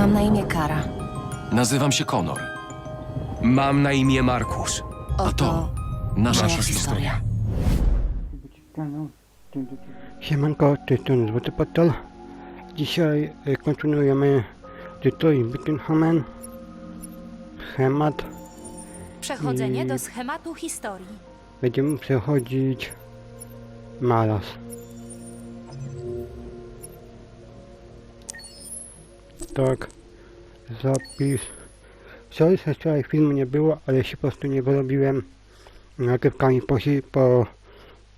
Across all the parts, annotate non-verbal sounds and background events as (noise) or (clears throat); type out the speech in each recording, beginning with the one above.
Mam na imię Kara. Nazywam się Konor. Mam na imię Markus. A to nasza moja historia. Siemanko, to jest ten Złoty Portal. Dzisiaj e, kontynuujemy tytuł Wittenhamen. Schemat. Przechodzenie I- do schematu historii. Będziemy przechodzić malarz. Tak. Zapis. Sorry, że wczoraj filmu nie było, ale się po prostu nie wyrobiłem nagrywkami po, po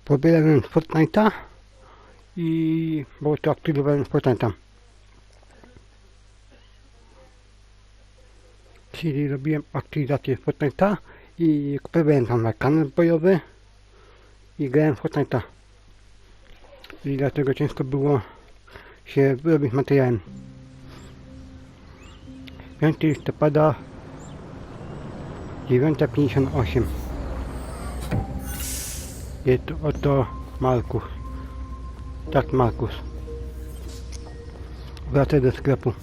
pobierałem Fortnite'a i było to aktywowałem Fortnite'a. Czyli robiłem aktywizację Fortnite'a i kupiłem tam na kanał bojowy i grałem Fortnite'a. I dlatego ciężko było się wyrobić materiałem. 5 listopada 9.58 Jest to oto Markus. Tak, Markus. Wracaj do sklepu.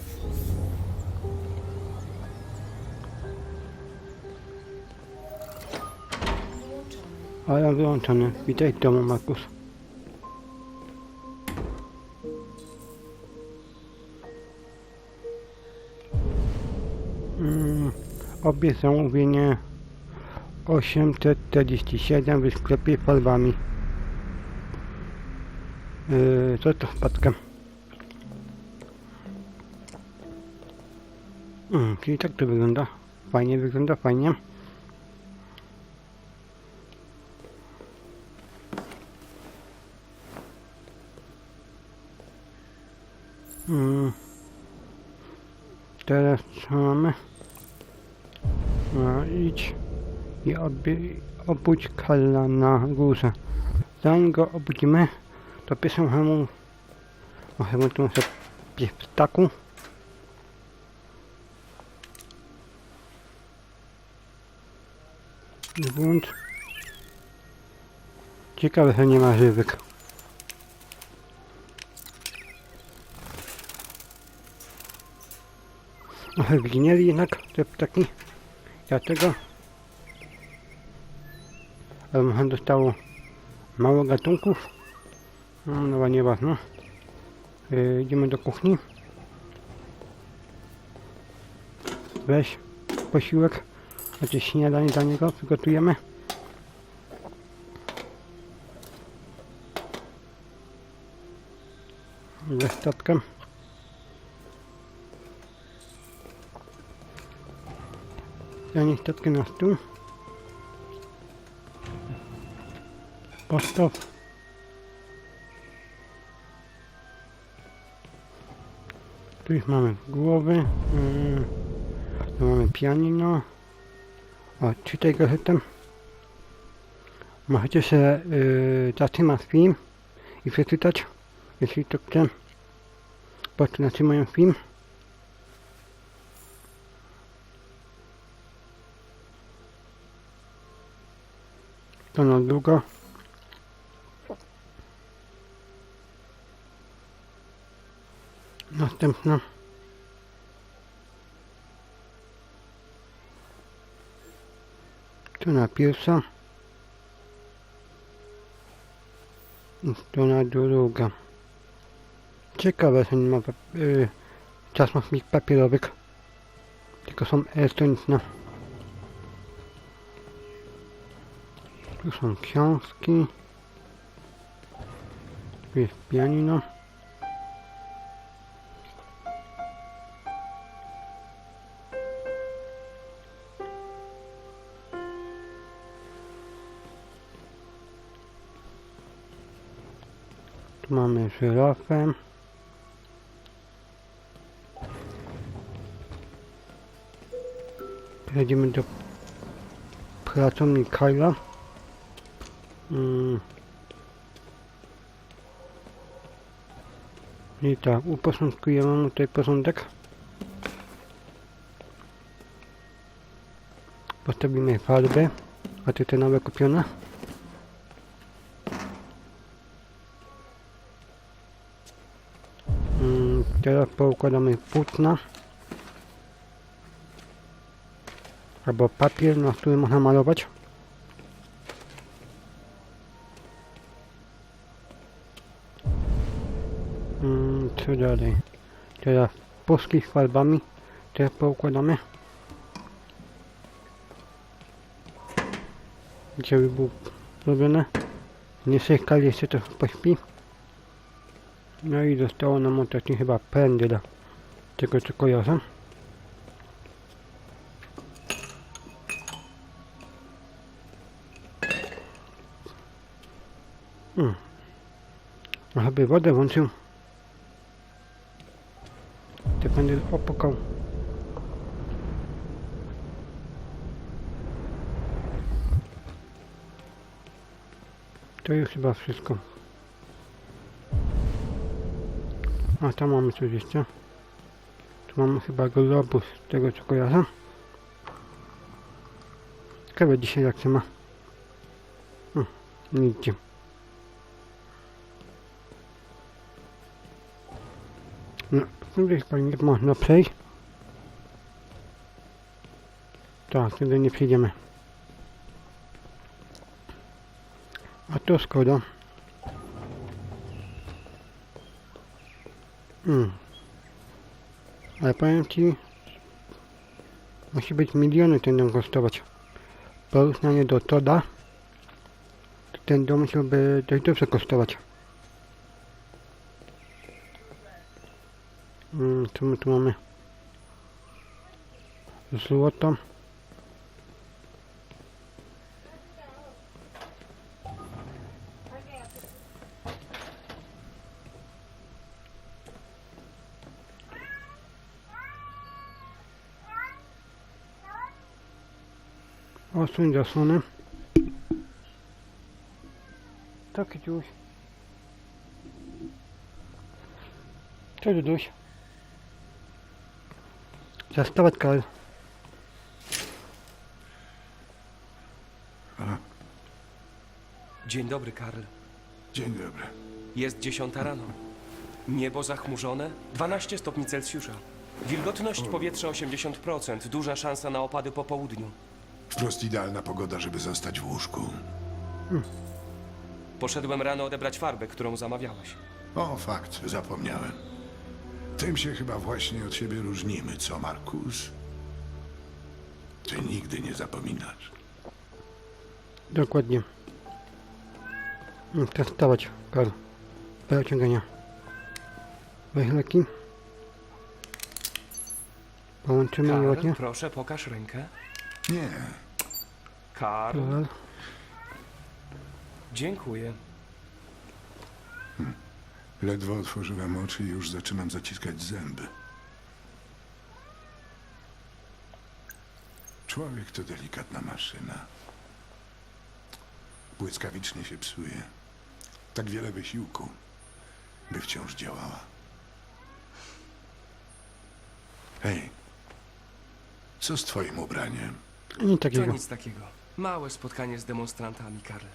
Alarm wyłączony. Witaj w domu, Markus. Obie zamówienie 847 w sklepie farbami. Yy, co to wpadka? Mm, czyli tak to wygląda. Fajnie wygląda, fajnie. Obudź Kalla na górze. Zanim go obudzimy, to pierwszą chemu możemy tu sobie w ptaku. Włącz. Ciekawe, że nie ma żywych. Trochę zginęli jednak te ptaki. Dlatego ale dostało mało gatunków. No, no nieważne. Yy, idziemy do kuchni. Weź posiłek. Znaczy śniadanie dla niego przygotujemy. Ze statkiem. Ja niestety na stół. Postaw. Tu już mamy głowy. Yy, tu mamy pianino. O, czytaj gazetę. Możecie się yy, zatrzymać film i przeczytać, jeśli to chce. Po prostu film. To na długo. Następna. Strona pierwsza. I Strona druga. Ciekawe, że nie ma pap- y, czasownik papierowych. Tylko są elektroniczne. Tu są książki. Tu jest pianino. Mamy żyrafę. Przejdziemy do pracowni Kyla. Mm. I tak, uporządkujemy mu tutaj porządek. Postawimy farby, a te nowe kupione. Teraz poukładamy płótna. Albo papier, na którym można malować. Hmm, co dalej? Teraz puszki z farbami też poukładamy. Gdzie by było zrobione? Nie sykali jeszcze to pośpi. No i zostało nam ostatni chyba pędy do tego co kojarzę. Hmm. A Żeby wodę włączył. To będę opukał. To już chyba wszystko. A tam mamy coś jeszcze. Tu mamy chyba globus, z tego co kojarzę. Ciekawe dzisiaj jak się ma. Hmm, nigdzie. No, tutaj chyba nie można przejść. Tak, wtedy nie przejdziemy. A to szkoda. Hmm. Ale powiem ci, musi być miliony ten dom kosztować. Porównanie do Toda, to ten dom musiałby dość dobrze kosztować. Mm, co my tu mamy? Złoto. Osuń zasłonę. Tak, Kiciuś. Cześć, Duduś. Zastawać, Karl. Dzień dobry, Karl. Dzień dobry. Jest dziesiąta rano. Niebo zachmurzone, 12 stopni Celsjusza. Wilgotność powietrza 80%, duża szansa na opady po południu. Wprost idealna pogoda, żeby zostać w łóżku. Poszedłem rano odebrać farbę, którą zamawiałeś. O, fakt, zapomniałem. Tym się chyba właśnie od siebie różnimy, co, Markus? Ty nigdy nie zapominasz. Dokładnie. Mm, Testować, Karl. Do ciągania. Weź leki. Połączymy je Karl, ładnie. proszę, pokaż rękę. Nie, Karl, dziękuję. ledwo otworzyłem oczy i już zaczynam zaciskać zęby. Człowiek to delikatna maszyna. Błyskawicznie się psuje. Tak wiele wysiłku, by wciąż działała. Hej, co z twoim ubraniem? Nic To takiego. nic takiego. Małe spotkanie z demonstrantami, Karl.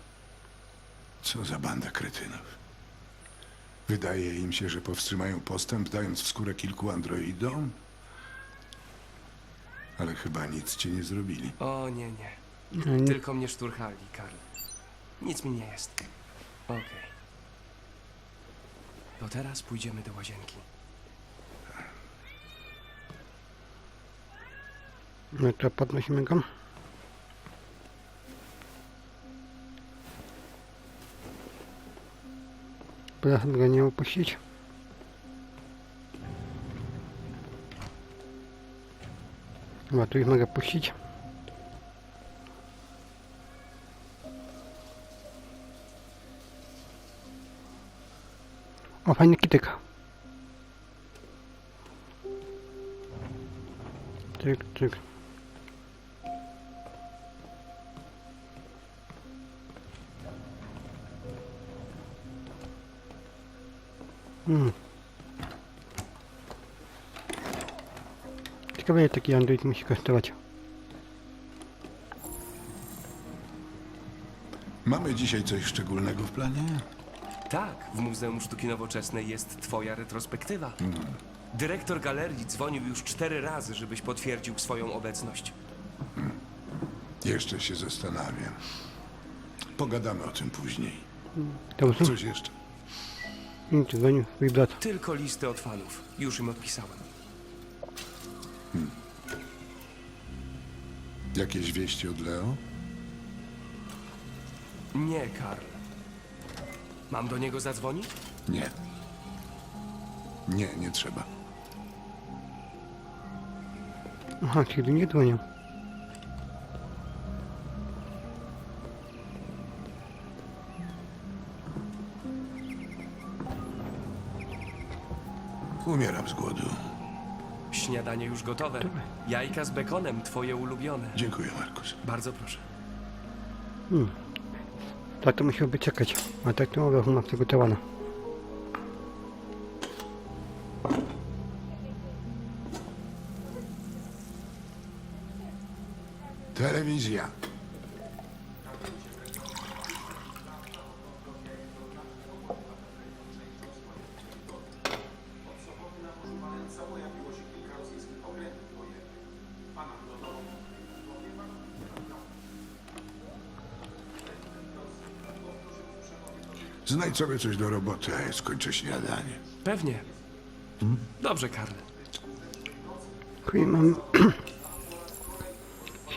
Co za banda kretynów. Wydaje im się, że powstrzymają postęp, dając w skórę kilku androidom? Ale chyba nic ci nie zrobili. O nie, nie. No, nie- Tylko mnie szturchali, Karl. Nic mi nie jest. Okej. To teraz pójdziemy do łazienki. No to podnosimy go. Proszę go nie upuścić. Chyba tu już mogę puścić. O, fajny kitek. Tyk, tyk. Hmm. Ciekawe ile taki Android musi kosztować. Mamy dzisiaj coś szczególnego w planie? Tak, w Muzeum Sztuki Nowoczesnej jest twoja retrospektywa. Dyrektor galerii dzwonił już cztery razy, żebyś potwierdził swoją obecność. Jeszcze się zastanawiam. Pogadamy o tym później. Dobrze? Coś jeszcze? Nic, dzwonił swój brat. Tylko listy od fanów. Już im odpisałem. Jakieś wieści od Leo? Nie, Karl. Mam do niego zadzwonić? Nie. Nie, nie trzeba. Aha, czyli nie dzwonił. Z głodu. Śniadanie już gotowe. Jajka z bekonem, twoje ulubione. Dziękuję, Markus. Bardzo proszę. Tak to musiałby czekać. A tak to mogę ma przygotowana. Telewizja. Znajdź sobie coś do roboty, a ja skończę śniadanie. Pewnie. Dobrze, Karl. Czyli mamy...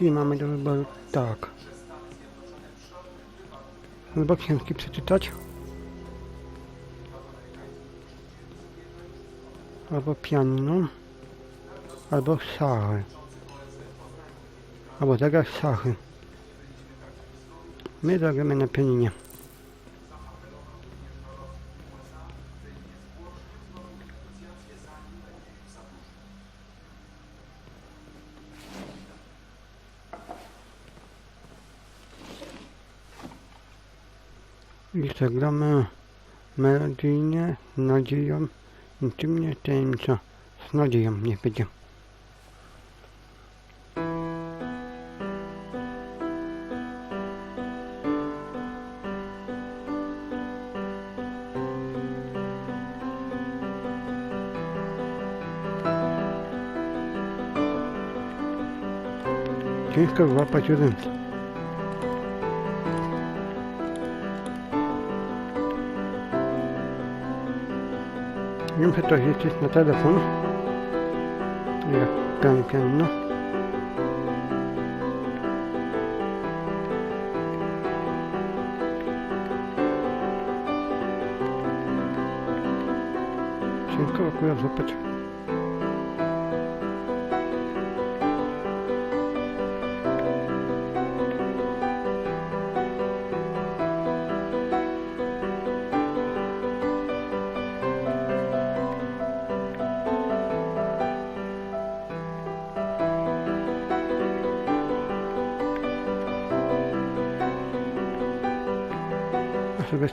(clears throat) Mamy do wyboru tak. Albo książki przeczytać. Albo pianino. Albo szachy. Albo zagrać szachy. My zagramy na pianinie. I zagramy melodyjnie, z nadzieją, intymnie, tajemniczo, z nadzieją, niech będzie. Ciężko złapać jeden. Muszę to liczyć na telefon. Jak gram pianino. Ciężko akurat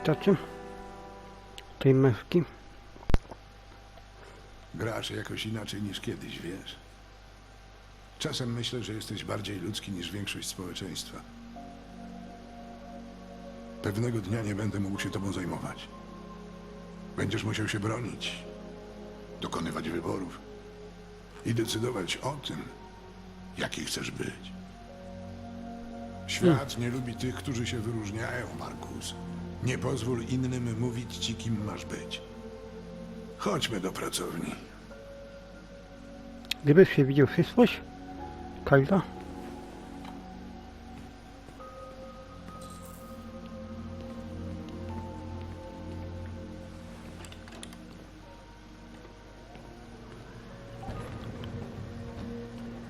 wystarczy? Tej mewki. Grasz jakoś inaczej niż kiedyś, wiesz? Czasem myślę, że jesteś bardziej ludzki niż większość społeczeństwa. Pewnego dnia nie będę mógł się tobą zajmować. Będziesz musiał się bronić, dokonywać wyborów i decydować o tym, jaki chcesz być. Świat nie lubi tych, którzy się wyróżniają, Markus. Nie pozwól innym mówić ci, kim masz być. Chodźmy do pracowni. Gdybyś się widział przyszłość, Kajda,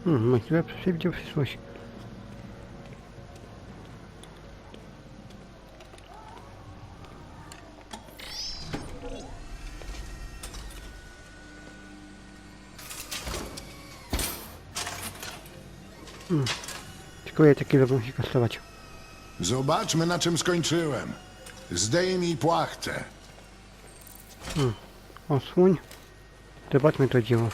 Hmm, możliwe przewidział przyszłość. Tylko ja takie lubią się kastować. Zobaczmy, na czym skończyłem. Zdejmij płachtę. Osłoń. Zobaczmy to dzieło.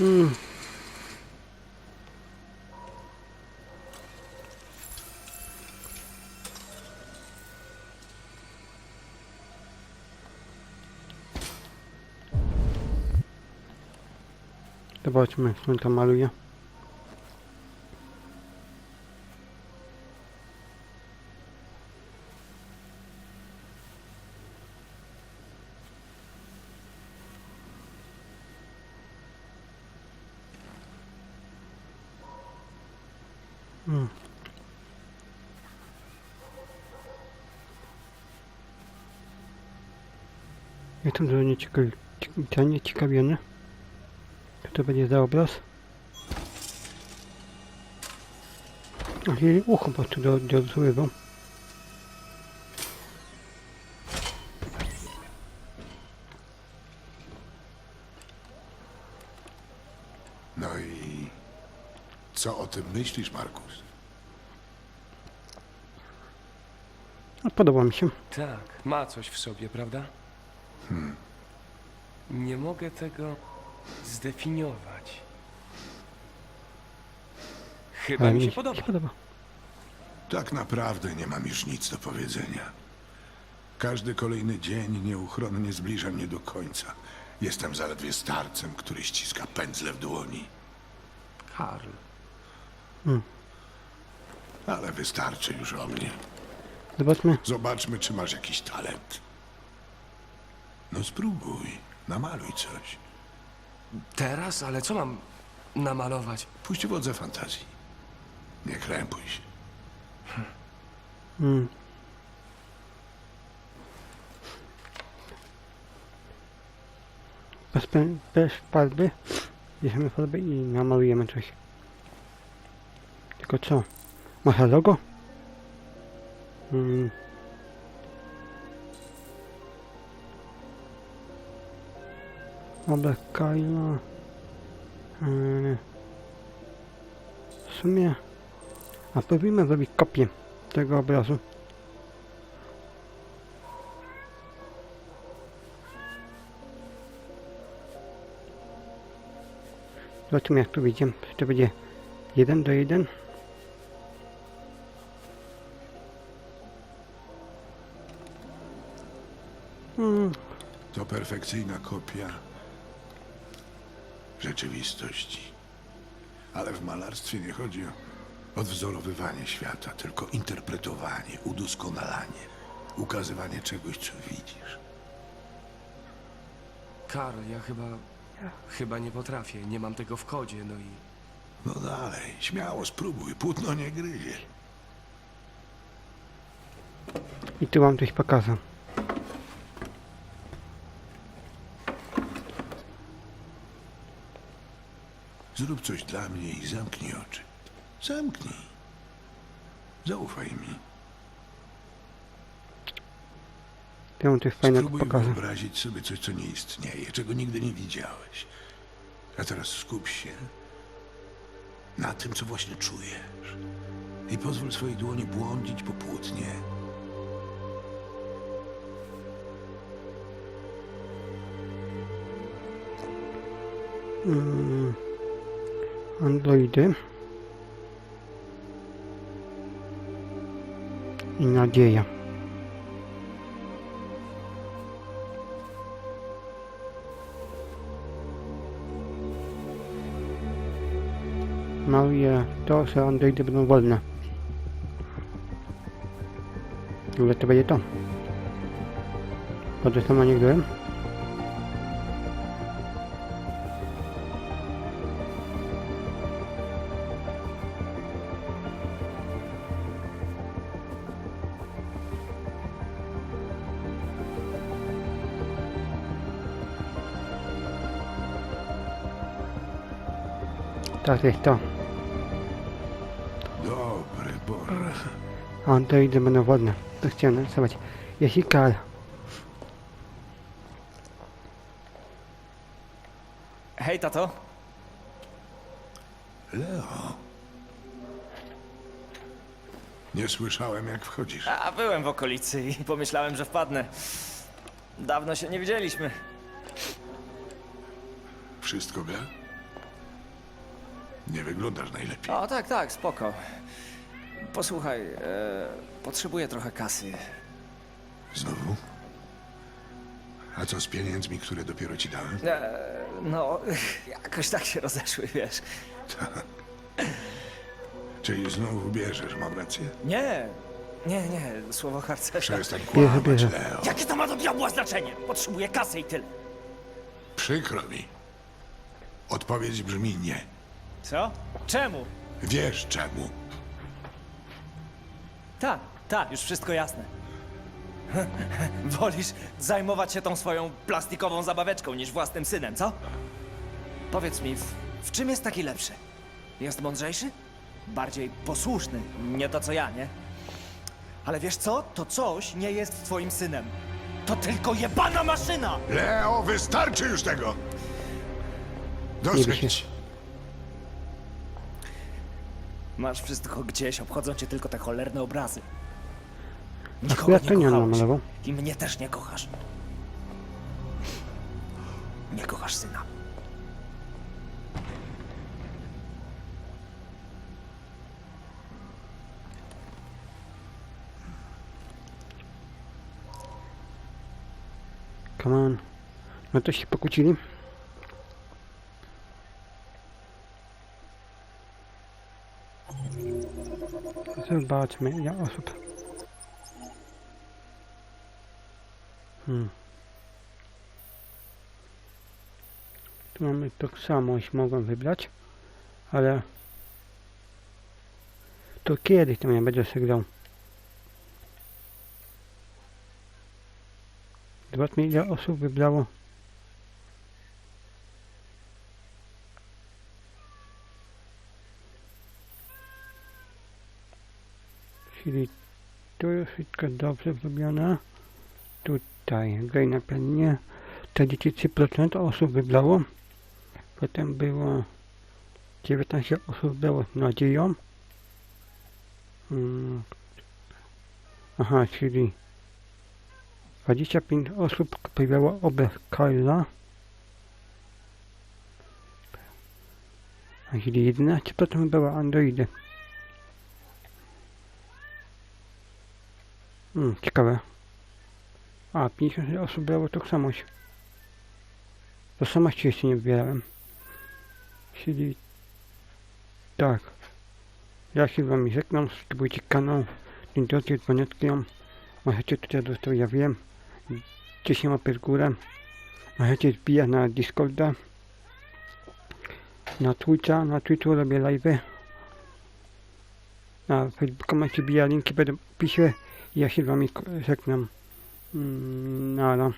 Mm. Zobaczmy, jak on tam maluje. Hmm. Jestem trochę nieciekawiony. To będzie za obraz? Jej ucho po prostu do, do. No i co o tym myślisz, Markus? No, podoba mi się. Tak, ma coś w sobie, prawda? Nie mogę tego zdefiniować. Chyba Ale mi się podoba. się podoba. Tak naprawdę nie mam już nic do powiedzenia. Każdy kolejny dzień nieuchronnie zbliża mnie do końca. Jestem zaledwie starcem, który ściska pędzle w dłoni. Karl. Ale wystarczy już o mnie. Zobaczmy. Zobaczmy, czy masz jakiś talent. No spróbuj, namaluj coś. Teraz? Ale co mam namalować? Puść wodze fantazji. Nie krępuj się. Bez, pen- bez farby. Bierzemy farbę i namalujemy coś. Tylko co? Masz logo? Mm. Obraz Kyla. Yy. W sumie... A spróbujmy zrobić kopię tego obrazu. Jak tu wyjdzie. Czy to będzie 1 do 1? Hmm, To perfekcyjna kopia rzeczywistości. Ale w malarstwie nie chodzi o odwzorowywanie świata, tylko interpretowanie, udoskonalanie, ukazywanie czegoś, co widzisz. Karl, ja chyba... Chyba nie potrafię. Nie mam tego w kodzie, no i... No dalej, śmiało spróbuj, płótno nie gryzie. I tu wam coś pokażę. Zrób coś dla mnie i zamknij oczy. Zamknij. Zaufaj mi. Fajnego Spróbuj pokażę. wyobrazić sobie coś, co nie istnieje, czego nigdy nie widziałeś. A teraz skup się na tym, co właśnie czujesz. I pozwól swojej dłoni błądzić po płótnie. Mm, Androidy. I nadzieja. Maluję to, że androidy będą wolne. Ale to będzie to. Sama nie grałem. Jest to. Dobry Boże. Androidy będą wolne. To chciałem narysować. Karl Hej, tato. Leo. Nie słyszałem, jak wchodzisz. A byłem w okolicy i pomyślałem, że wpadnę. Dawno się nie widzieliśmy. Wszystko gra? Nie wyglądasz najlepiej. O, tak, tak, spoko. Posłuchaj, e, potrzebuję trochę kasy. Znowu? A co z pieniędzmi, które dopiero ci dałem? E, no, (laughs) jakoś tak się rozeszły, wiesz. Czyli znowu bierzesz, mam rację? Nie, nie, nie, słowo harcerza. Przestań Bierze, kłamać, bierze. Leo. Jakie to ma do diabła znaczenie? Potrzebuję kasy i tyle. Przykro mi. Odpowiedź brzmi nie. Co? Czemu? Wiesz czemu? Tak, tak, już wszystko jasne. (laughs) Wolisz zajmować się tą swoją plastikową zabaweczką niż własnym synem, co? Powiedz mi, w, w czym jest taki lepszy? Jest mądrzejszy? Bardziej posłuszny, nie to co ja, nie? Ale wiesz co? To coś nie jest twoim synem. To tylko jebana maszyna! Leo, wystarczy już tego! Dosyć. Masz wszystko gdzieś, obchodzą cię tylko te cholerne obrazy. Nikogo Akurat nie to nie on kochałeś. namalował. I mnie też nie kochasz. Nie kochasz syna. Come on. No to się pokłócili. Zobaczmy ile osób. Hmm. Tu mamy tożsamość, mogą wybrać, ale to kiedyś to ja będzie sobie grał. Zobaczmy ile osób wybrało. Czyli tu wszystko dobrze zrobione. Tutaj graj na pianinie. 43% osób wybrało. Potem było 19 osób było z nadzieją. Mm. Aha, czyli 25 osób pojawiało obraz Kyla. A czyli 11% było Androidy. Hmm, ciekawe. A, 50 osób brało tożsamość. Tożsamości jeszcze nie wybierałem. Czyli... Tak. Ja się z wami żegnam, subskrybujcie kanał. Dobry, dzwoneczkiem. Możecie tutaj dostać, ja wiem. 10 łapek w górę. Możecie zbijać na Discorda. Na Twitcha, na Twitchu robię live'y. Na Facebooka macie bija linki będą w opisie. Ja się z wami żegnam. Mm, Nara.